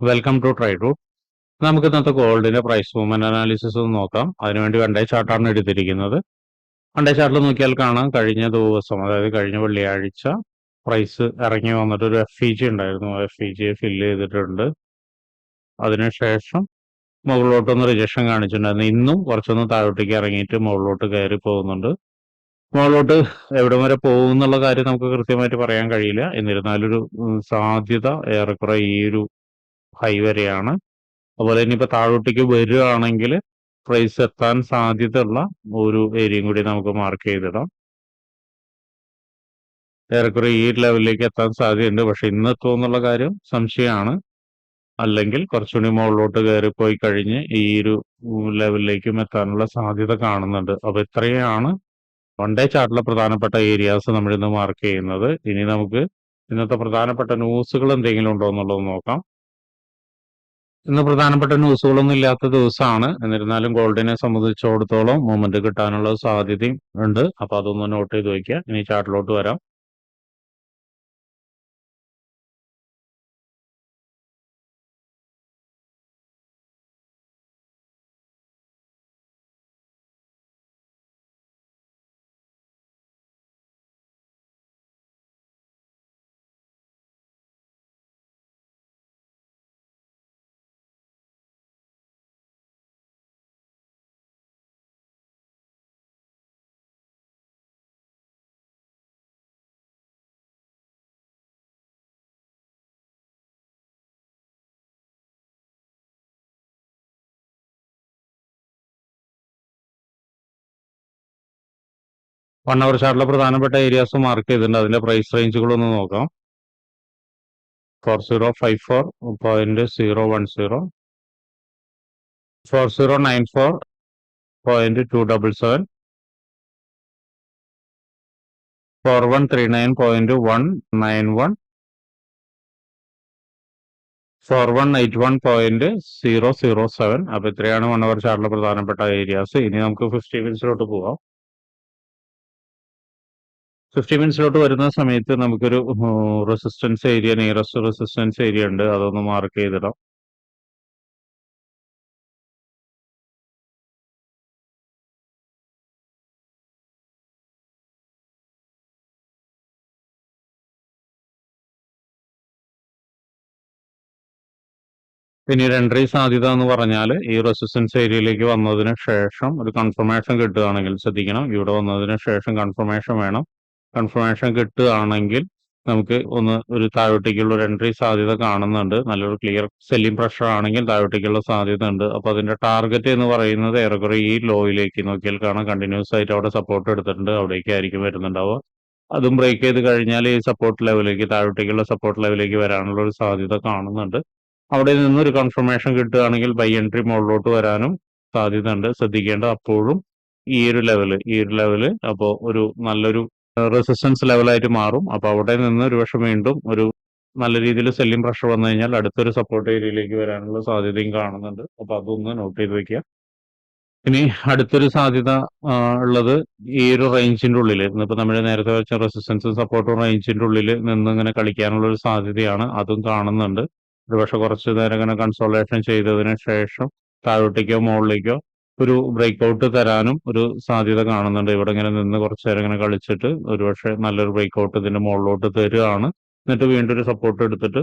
Welcome to try to നമുക്ക് ഇന്നത്തെ ഗോൾഡിന്റെ പ്രൈസ് മൂവ്മെന്റ് അനാലിസിസ് ഒന്ന് നോക്കാം. അതിനുവേണ്ടി ഡേ ചാർട്ടാണ് എടുത്തിരിക്കുന്നത്. ഡേ ചാർട്ടിൽ നോക്കിയാൽ കാണാം. കഴിഞ്ഞ ദിവസം അതായത് കഴിഞ്ഞ വെള്ളിയാഴ്ച പ്രൈസ് ഇറങ്ങി വന്നിട്ട് ഒരു എഫ് ഇ ജി ഉണ്ടായിരുന്നു. എഫ് ഇ ജി ഫില്ല് ചെയ്തിട്ടുണ്ട്. അതിനുശേഷം മുകളിലോട്ടൊന്ന് റിജക്ഷൻ കാണിച്ചിട്ടുണ്ടായിരുന്നു. ഇന്നും കുറച്ചൊന്ന് താഴോട്ടേക്ക് ഇറങ്ങിയിട്ട് മുകളിലോട്ട് കയറി പോകുന്നുണ്ട്. മുകളിലോട്ട് എവിടെ വരെ പോകും എന്നുള്ള കാര്യം നമുക്ക് കൃത്യമായിട്ട് പറയാൻ കഴിയില്ല. എന്നിരുന്നാലൊരു സാധ്യത ഏറെക്കുറെ ഈ ഒരു ഹൈ വരെയാണ്. അതുപോലെ ഇനിയിപ്പോൾ താഴോട്ടേക്ക് വരികയാണെങ്കിൽ പ്രൈസ് എത്താൻ സാധ്യതയുള്ള ഒരു ഏരിയയും കൂടി നമുക്ക് മാർക്ക് ചെയ്തിടാം. ഏറെക്കുറെ ഈ ലെവലിലേക്ക് എത്താൻ സാധ്യതയുണ്ട്. പക്ഷെ ഇന്ന് എത്തുമെന്നുള്ള കാര്യം സംശയമാണ്. അല്ലെങ്കിൽ കുറച്ചുകൂടി മുകളിലോട്ട് കയറി പോയി കഴിഞ്ഞ് ഈ ഒരു ലെവലിലേക്കും എത്താനുള്ള സാധ്യത കാണുന്നുണ്ട്. അപ്പൊ ഇത്രയാണ് വൺ ഡേ ചാർട്ടിലെ പ്രധാനപ്പെട്ട ഏരിയാസ് നമ്മൾ ഇന്ന് മാർക്ക് ചെയ്യുന്നത്. ഇനി നമുക്ക് ഇന്നത്തെ പ്രധാനപ്പെട്ട ന്യൂസുകൾ എന്തെങ്കിലും ഉണ്ടോ എന്നുള്ളത് നോക്കാം. ഇന്ന് പ്രധാനപ്പെട്ട ന്യൂസുകളൊന്നും ഇല്ലാത്ത ദിവസമാണ് എന്നിരുന്നാലും ഗോൾഡിനെ സംബന്ധിച്ചിടത്തോളം മൂവ്മെന്റ് കിട്ടാനുള്ള സാധ്യതയും ഉണ്ട്. അപ്പൊ അതൊന്ന് നോട്ട് ചെയ്ത് വയ്ക്കുക. ഇനി ചാർട്ടിലോട്ട് വരാം. വൺ അവർ ചാർട്ടിലെ പ്രധാനപ്പെട്ട ഏരിയാസ് മാർക്ക് ചെയ്തിട്ടുണ്ട്. അതിന്റെ പ്രൈസ് റേഞ്ചുകളൊന്ന് നോക്കാം. Four zero five four point zero one zero four zero nine four point two double seven four one three nine point one nine one four one eight one point zero zero seven അപ്പൊ ഇത്രയാണ് one hour ചാർട്ടിലെ പ്രധാനപ്പെട്ട areas ഇനി നമുക്ക് fifty മിനിറ്റ്സിലോട്ട് പോവാം. Fifty മിനിറ്റ്സിലോട്ട് വരുന്ന സമയത്ത് നമുക്കൊരു resistance area nearest resistance area ഉണ്ട്. അതൊന്ന് മാർക്ക് ചെയ്തിടാം. പിന്നെ എൻട്രി സാധ്യത എന്ന് പറഞ്ഞാൽ ഈ റെസിസ്റ്റൻസ് ഏരിയയിലേക്ക് വന്നതിന് ശേഷം ഒരു കൺഫർമേഷൻ കിട്ടുകയാണെങ്കിൽ ശ്രദ്ധിക്കണം. ഇവിടെ വന്നതിന് ശേഷം കൺഫർമേഷൻ വേണം. കൺഫർമേഷൻ കിട്ടുകയാണെങ്കിൽ നമുക്ക് ഒന്ന് ഒരു താഴോട്ടേക്കുള്ള ഒരു എൻട്രി സാധ്യത കാണുന്നുണ്ട്. നല്ലൊരു ക്ലിയർ സെല്ലിംഗ് പ്രഷർ ആണെങ്കിൽ താഴോട്ടേക്കുള്ള സാധ്യത ഉണ്ട്. അപ്പൊ അതിന്റെ ടാർഗറ്റ് എന്ന് പറയുന്നത് ഏറെക്കുറെ ഈ ലോയിലേക്ക് നോക്കിയാൽ കാണാം. കണ്ടിന്യൂസ് ആയിട്ട് അവിടെ സപ്പോർട്ട് എടുത്തിട്ടുണ്ട്. അവിടേക്ക് ആയിരിക്കും വരുന്നുണ്ടാവുക. അതും ബ്രേക്ക് ചെയ്ത് കഴിഞ്ഞാൽ ഈ സപ്പോർട്ട് ലെവലിലേക്ക് താഴോട്ടേക്കുള്ള സപ്പോർട്ട് ലെവലിലേക്ക് വരാനുള്ള ഒരു സാധ്യത കാണുന്നുണ്ട്. അവിടെ നിന്ന് ഒരു കൺഫർമേഷൻ കിട്ടുകയാണെങ്കിൽ ബൈ എൻട്രി മുകളിലോട്ട് വരാനും സാധ്യത ഉണ്ട് ശ്രദ്ധിക്കേണ്ട അപ്പോഴും ഈ ഒരു ലെവൽ ഈ ഒരു ലെവൽ അപ്പോൾ ഒരു നല്ലൊരു റെസിസ്റ്റൻസ് ലെവലായിട്ട് മാറും. അപ്പൊ അവിടെ നിന്ന് ഒരുപക്ഷെ വീണ്ടും ഒരു നല്ല രീതിയിൽ സെല്ലിംഗ് പ്രഷർ വന്നു കഴിഞ്ഞാൽ അടുത്തൊരു സപ്പോർട്ട് ഏരിയയിലേക്ക് വരാനുള്ള സാധ്യതയും കാണുന്നുണ്ട്. അപ്പൊ അതൊന്ന് നോട്ട് ചെയ്ത് വെക്കുക. ഇനി അടുത്തൊരു സാധ്യത ഉള്ളത് ഈ ഒരു റേഞ്ചിന്റെ ഉള്ളിൽ ഇന്നിപ്പോ നമ്മൾ നേരത്തെ വെച്ച റെസിസ്റ്റൻസും സപ്പോർട്ടും റേഞ്ചിന്റെ ഉള്ളിൽ നിന്ന് ഇങ്ങനെ കളിക്കാനുള്ള ഒരു സാധ്യതയാണ്. അതും കാണുന്നുണ്ട്. ഒരുപക്ഷെ കുറച്ച് നേരം ഇങ്ങനെ കൺസോളേഷൻ ചെയ്തതിന് ശേഷം താഴോട്ടേക്കോ മുകളിലേക്കോ ഒരു ബ്രേക്ക് ഔട്ട് തരാനും ഒരു സാധ്യത കാണുന്നുണ്ട്. ഇവിടെ ഇങ്ങനെ നിന്ന് കുറച്ച് നേരം ഇങ്ങനെ കളിച്ചിട്ട് ഒരുപക്ഷെ നല്ലൊരു ബ്രേക്ക് ഔട്ട് ഇതിന്റെ മുകളിലോട്ട് തരുകയാണ് എന്നിട്ട് വീണ്ടും ഒരു സപ്പോർട്ട് എടുത്തിട്ട്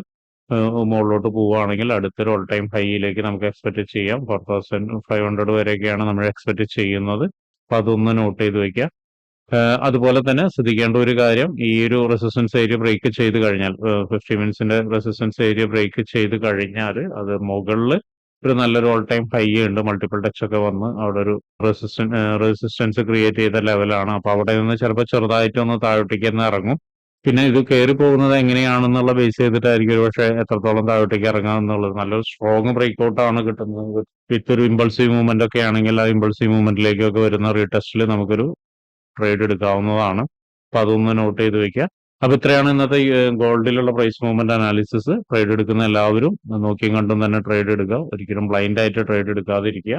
മുകളിലോട്ട് പോവുകയാണെങ്കിൽ അടുത്തൊരു ഓൾ ടൈം ഹൈയിലേക്ക് നമുക്ക് എക്സ്പെക്ട് ചെയ്യാം. ഫോർ തൗസൻഡ് ഫൈവ് ഹൺഡ്രഡ് വരെയൊക്കെയാണ് നമ്മൾ എക്സ്പെക്ട് ചെയ്യുന്നത്. അപ്പൊ അതൊന്ന് നോട്ട് ചെയ്ത് വെക്കുക അതുപോലെ തന്നെ ശ്രദ്ധിക്കേണ്ട ഒരു കാര്യം ഈ ഒരു റെസിസ്റ്റൻസ് ഏരിയ ബ്രേക്ക് ചെയ്ത് കഴിഞ്ഞാൽ ഫിഫ്റ്റി മിനിറ്റ്സിന്റെ റെസിസ്റ്റൻസ് ഏരിയ ബ്രേക്ക് ചെയ്ത് കഴിഞ്ഞാൽ അത് മുകളിൽ ഒരു നല്ലൊരു ഓൾ ടൈം ഹൈ ഉണ്ട്. മൾട്ടിപ്പിൾ ടച്ച് ഒക്കെ വന്ന് അവിടെ ഒരു റെസിസ്റ്റൻ റെസിസ്റ്റൻസ് ക്രിയേറ്റ് ചെയ്ത ലെവലാണ് അപ്പൊ അവിടെ നിന്ന് ചിലപ്പോൾ ചെറുതായിട്ടൊന്ന് താഴോട്ടേക്ക് തന്നെ ഇറങ്ങും. പിന്നെ ഇത് കയറി പോകുന്നത് എങ്ങനെയാണെന്നുള്ള ബേസ് ചെയ്തിട്ടായിരിക്കും പക്ഷേ എത്രത്തോളം താഴോട്ടേക്ക് ഇറങ്ങാം എന്നുള്ളത്. നല്ലൊരു സ്ട്രോങ് ബ്രേക്ക് ഔട്ട് ആണ് കിട്ടുന്നത്. വിത്ത് ഒരു ഇമ്പൾസീവ് മൂവ്മെന്റ് ഒക്കെ ആണെങ്കിൽ ആ ഇമ്പൾസീവ് മൂവ്മെന്റിലേക്കൊക്കെ വരുന്ന റീടെസ്റ്റിൽ നമുക്കൊരു ട്രേഡ് എടുക്കാവുന്നതാണ്. അപ്പൊ അതൊന്ന് നോട്ട് ചെയ്ത് വെക്കുക അപ്പൊ ഇത്രയാണ് ഇന്നത്തെ ഗോൾഡിലുള്ള പ്രൈസ് മൂവ്മെന്റ് അനാലിസിസ്. ട്രേഡ് എടുക്കുന്ന എല്ലാവരും നോക്കിയും കണ്ടും തന്നെ ട്രേഡ് എടുക്കുക. ഒരിക്കലും ബ്ലൈൻഡ് ആയിട്ട് ട്രേഡ് എടുക്കാതിരിക്കുക.